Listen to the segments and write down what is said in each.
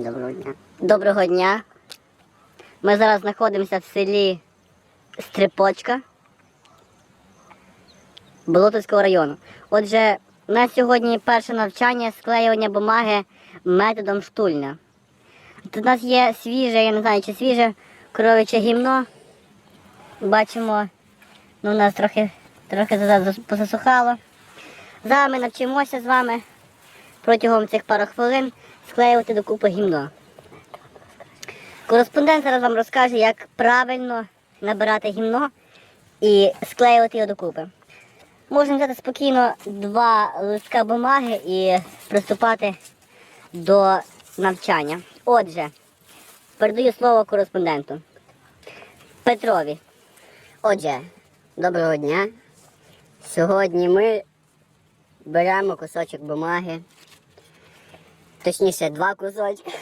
Доброго дня. Доброго дня. Ми зараз знаходимося в селі Стрипочка Болотовського району. Отже, у нас сьогодні перше навчання склеювання бумаги методом штульня. Тут у нас є свіже, я не знаю, чи свіже коровиче гімно. Бачимо, ну, у нас трохи, трохи зараз пососухало. Зараз ми навчимося з вами протягом цих пару хвилин склеювати докупи гімно. Кореспондент зараз вам розкаже, як правильно набирати гімно і склеювати його докупи. Можна взяти спокійно два листка бумаги і приступати до навчання. Отже, передаю слово кореспонденту. Петрові. Отже, доброго дня. Сьогодні ми беремо кусочок бумаги, точніше два кусочки.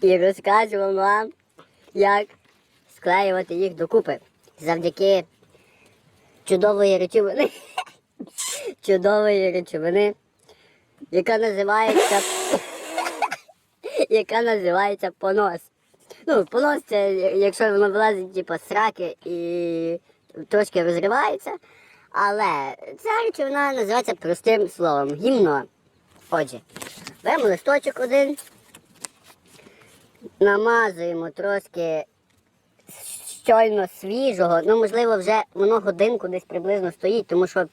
І розкажемо вам, як склеювати їх докупи завдяки чудової речовини. Чудової речовини, яка називається яка називається понос. Ну, понос це якщо воно вилазить, типу, з раки і трошки розривається. Але ця речовина називається простим словом гімно. Отже, беремо листочок один, намазуємо трошки щойно свіжого, ну можливо, вже воно годинку десь приблизно стоїть, тому що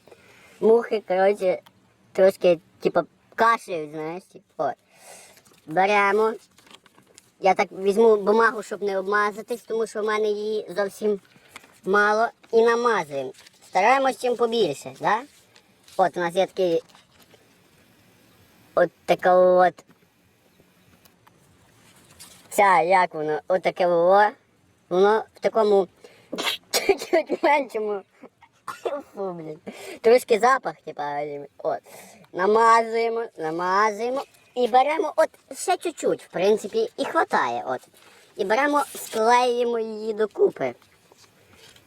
мухи, коротше, трошки, типу, кашляють, знаєш. типу, От. Беремо. Я так візьму бумагу, щоб не обмазатись, тому що в мене її зовсім мало. І намазуємо. Стараємось чим побільше, да? От у нас є такий от така от. Ця, як воно, от таке воно. В такому чуть меншому. Фу, блін. Трошки запах, типа, от. Намазуємо, намазуємо. І беремо от ще чуть-чуть, в принципі, і хватає. От. І беремо, склеїмо її докупи.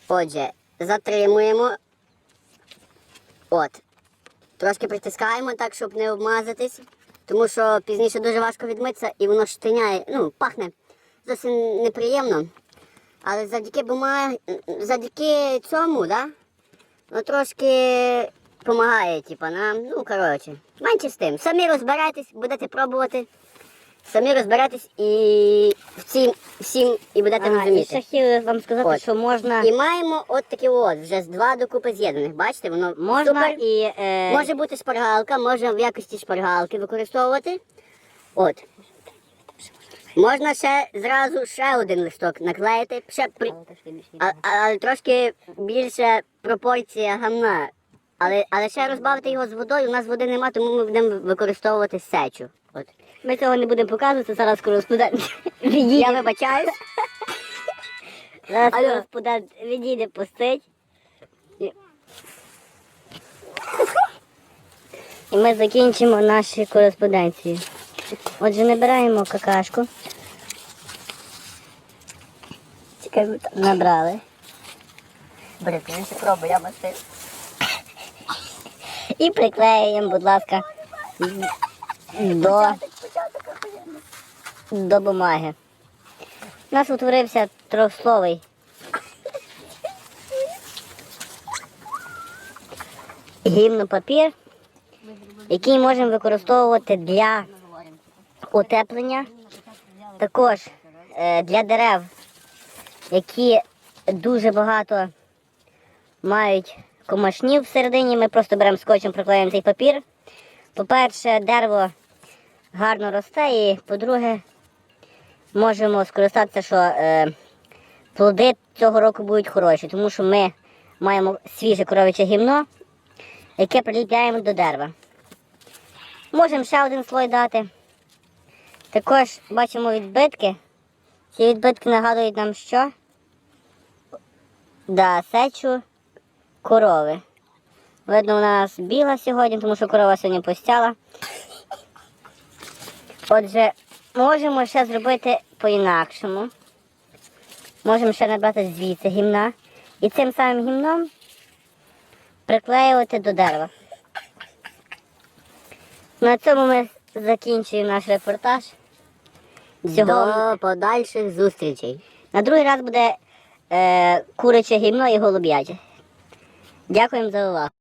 Отже, затримуємо. От. Трошки притискаємо так, щоб не обмазатись, тому що пізніше дуже важко відмитися і воно штиняє, ну, пахне зовсім неприємно. Але завдяки бумагі, завдяки цьому, да, ну трошки допомагає, типу, нам, ну, коротше, менше з тим. Самі розбирайтесь, будете пробувати. Самі розберетесь і всім, всім і будете Ага, і ще хотів вам сказати, От. що можна, І маємо от такі от, вже з два докупи з'єднаних. Бачите, воно можна супер. і е, Може бути шпаргалка, може в якості шпаргалки використовувати. От. Можна ще зразу ще один листок наклеїти, ще при... а- але трошки більше пропорція гамна. Але, але ще розбавити його з водою, у нас води нема, тому ми будемо використовувати сечу. От. ми цього не будемо показувати, зараз кореспондент Я вибачаюсь. Зараз кореспондент відійде пустить. І- ми закінчимо наші кореспонденції. Отже, набираємо какашку. Чекай. Набрали. Бери, ти ще пробуй, я мастив. І приклеюємо, будь ласка, до, до бумаги. У нас утворився трьохсловий гімнопапір, який можемо використовувати для утеплення, також е, для дерев, які дуже багато мають комашнів всередині. Ми просто беремо скотчем, приклеїмо цей папір. По-перше, дерево гарно росте, і по-друге, можемо скористатися, що е, плоди цього року будуть хороші, тому що ми маємо свіже коровиче гімно, яке приліпляємо до дерева. Можемо ще один слой дати. Також бачимо відбитки. Ці відбитки нагадують нам що? Да, сечу корови. Видно, у нас біла сьогодні, тому що корова сьогодні постяла. Отже, можемо ще зробити по-інакшому. Можемо ще набрати звідси гімна. І цим самим гімном приклеювати до дерева. На цьому ми закінчуємо наш репортаж. Всього До подальших зустрічей. на другий раз буде е, куряче гімно і голуб'яче. Дякуємо за увагу.